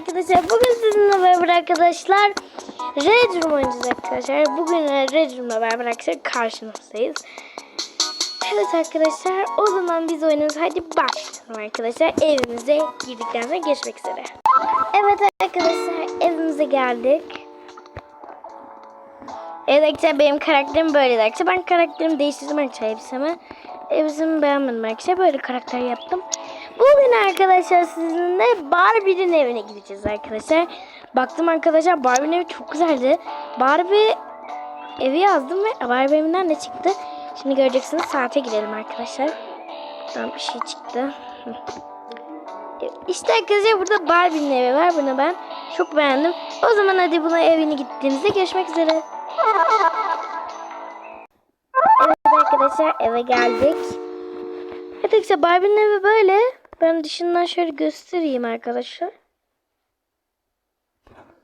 arkadaşlar. Bugün sizinle beraber arkadaşlar Red Room oynayacağız arkadaşlar. Bugün Red Room'la beraber arkadaşlar karşınızdayız. Evet arkadaşlar o zaman biz oynuyoruz. Hadi başlayalım arkadaşlar. Evimize girdikten sonra geçmek üzere. Evet arkadaşlar evimize geldik. Evet arkadaşlar benim karakterim böyleydi arkadaşlar. Ben karakterimi değiştirdim arkadaşlar elbisemi. Elbisemi beğenmedim arkadaşlar. Böyle karakter yaptım. Bugün arkadaşlar sizinle Barbie'nin evine gideceğiz arkadaşlar. Baktım arkadaşlar Barbie'nin evi çok güzeldi. Barbie evi yazdım ve Barbie evinden ne çıktı? Şimdi göreceksiniz saate girelim arkadaşlar. Buradan bir şey çıktı. İşte arkadaşlar burada Barbie'nin evi var. Bunu ben çok beğendim. O zaman hadi buna evine gittiğimizde görüşmek üzere. Evet arkadaşlar eve geldik. Evet arkadaşlar Barbie'nin evi böyle. Ben dışından şöyle göstereyim arkadaşlar.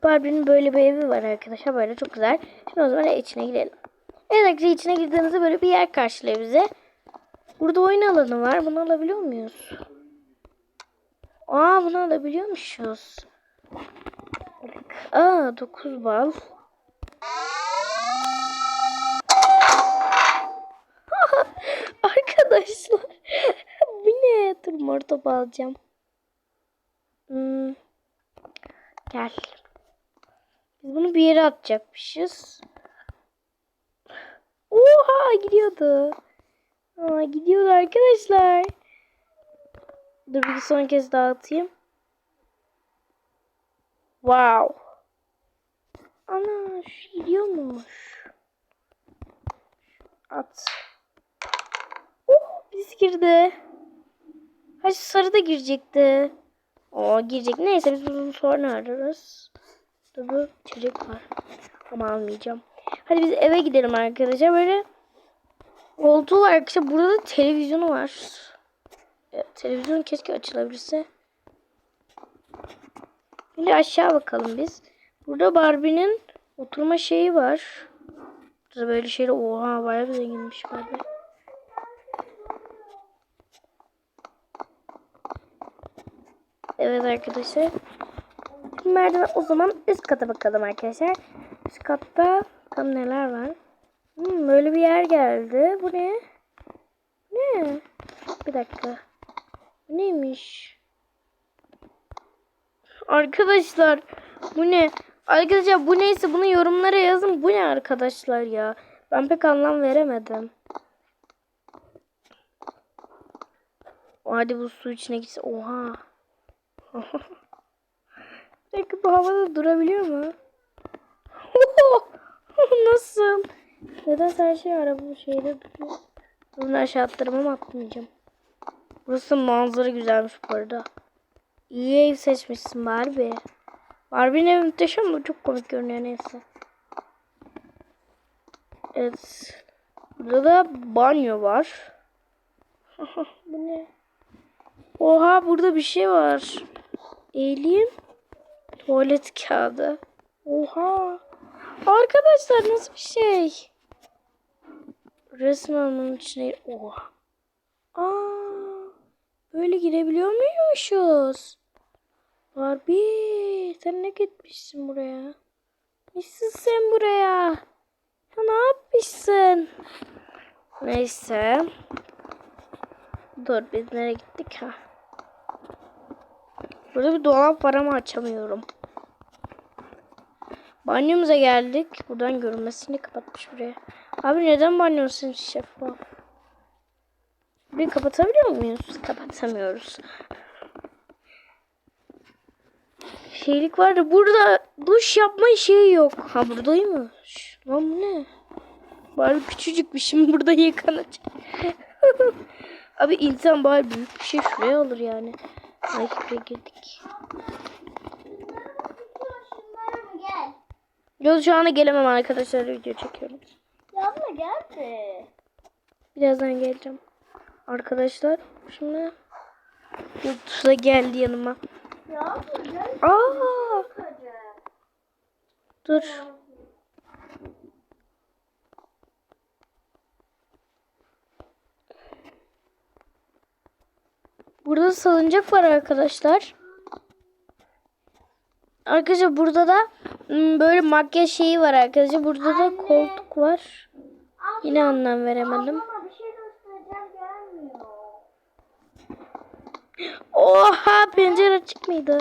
Barbie'nin böyle bir evi var arkadaşlar. Böyle çok güzel. Şimdi o zaman içine girelim. Evet arkadaşlar içine girdiğimizde böyle bir yer karşılıyor bize. Burada oyun alanı var. Bunu alabiliyor muyuz? Aa bunu alabiliyormuşuz. Aa 9 bal. Mor topu alacağım. Hmm. Gel. Biz bunu bir yere atacakmışız. Oha gidiyordu. Aa, gidiyordu arkadaşlar. Dur bir son kez daha atayım. Wow. Ana şu gidiyormuş. At. Oh biz girdi. Hadi sarı da girecekti. O girecek. Neyse biz bunu sonra ararız. Burada çocuk var. Ama almayacağım. Hadi biz eve gidelim arkadaşlar. Böyle koltuğu var arkadaşlar. Burada da televizyonu var. Evet, televizyon keşke açılabilse. Şimdi aşağı bakalım biz. Burada Barbie'nin oturma şeyi var. Burada böyle şeyler oha bayağı bir zenginmiş Barbie. Evet arkadaşlar. Merdiven o zaman üst kata bakalım arkadaşlar. Üst katta bakalım neler var. Hmm, böyle bir yer geldi. Bu ne? Ne? Bir dakika. Neymiş? Arkadaşlar bu ne? Arkadaşlar bu neyse bunu yorumlara yazın. Bu ne arkadaşlar ya? Ben pek anlam veremedim. Hadi bu su içine gitsin. Oha. Peki bu havada durabiliyor mu? Nasıl? Neden her şey araba şeyde duruyor? Bunu aşağı attırmam atmayacağım. Burası manzara güzelmiş bu arada. İyi ev seçmişsin Barbie. Barbie'nin evi muhteşem ama çok komik görünüyor neyse. Evet. Burada da banyo var. bu ne? Oha burada bir şey var. Eğileyim. Tuvalet kağıdı. Oha. Arkadaşlar nasıl bir şey? Resmen onun içine... Oha. Aa, böyle girebiliyor muymuşuz? Barbie sen ne gitmişsin buraya? Nesin sen buraya? Ya ne yapmışsın? Neyse. Dur biz nereye gittik ha? Burada bir dolap var ama açamıyorum. Banyomuza geldik. Buradan görünmesini kapatmış buraya. Abi neden banyosun şeffaf? Burayı kapatabiliyor muyuz? Kapatamıyoruz. Şeylik var da burada duş yapma şeyi yok. Ha buradaymış. Lan bu ne? Bari küçücük bir şimdi burada yıkanacak. Abi insan bari büyük bir şey şuraya alır yani. Buraya girdik. Yok şu anda gelemem arkadaşlar video çekiyorum. Ya abla gel de. Birazdan geleceğim. Arkadaşlar şimdi da geldi yanıma. Ya abla gel. Aa, dur. Burada salıncak var arkadaşlar. Arkadaşlar burada da hmm, böyle makyaj şeyi var arkadaşlar. Burada da koltuk var. Yine anlam veremedim. Bir şey. Oha pencere açık mıydı?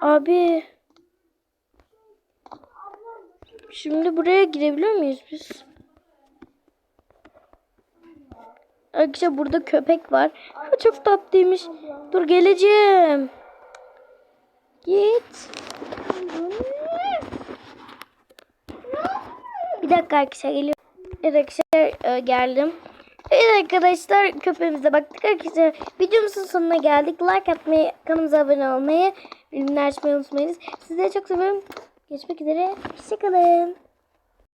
Abi. Şimdi buraya girebiliyor muyuz biz? Arkadaşlar burada köpek var. Ha, Çok tatlıymış. Dur geleceğim. Git. Bir dakika arkadaşlar geliyorum. Evet arkadaşlar e, geldim. Evet arkadaşlar köpeğimize baktık arkadaşlar. Videomuzun sonuna geldik. Like atmayı, kanalımıza abone olmayı, bildirimleri açmayı unutmayınız. Sizleri çok seviyorum. Görüşmek üzere. Hoşçakalın.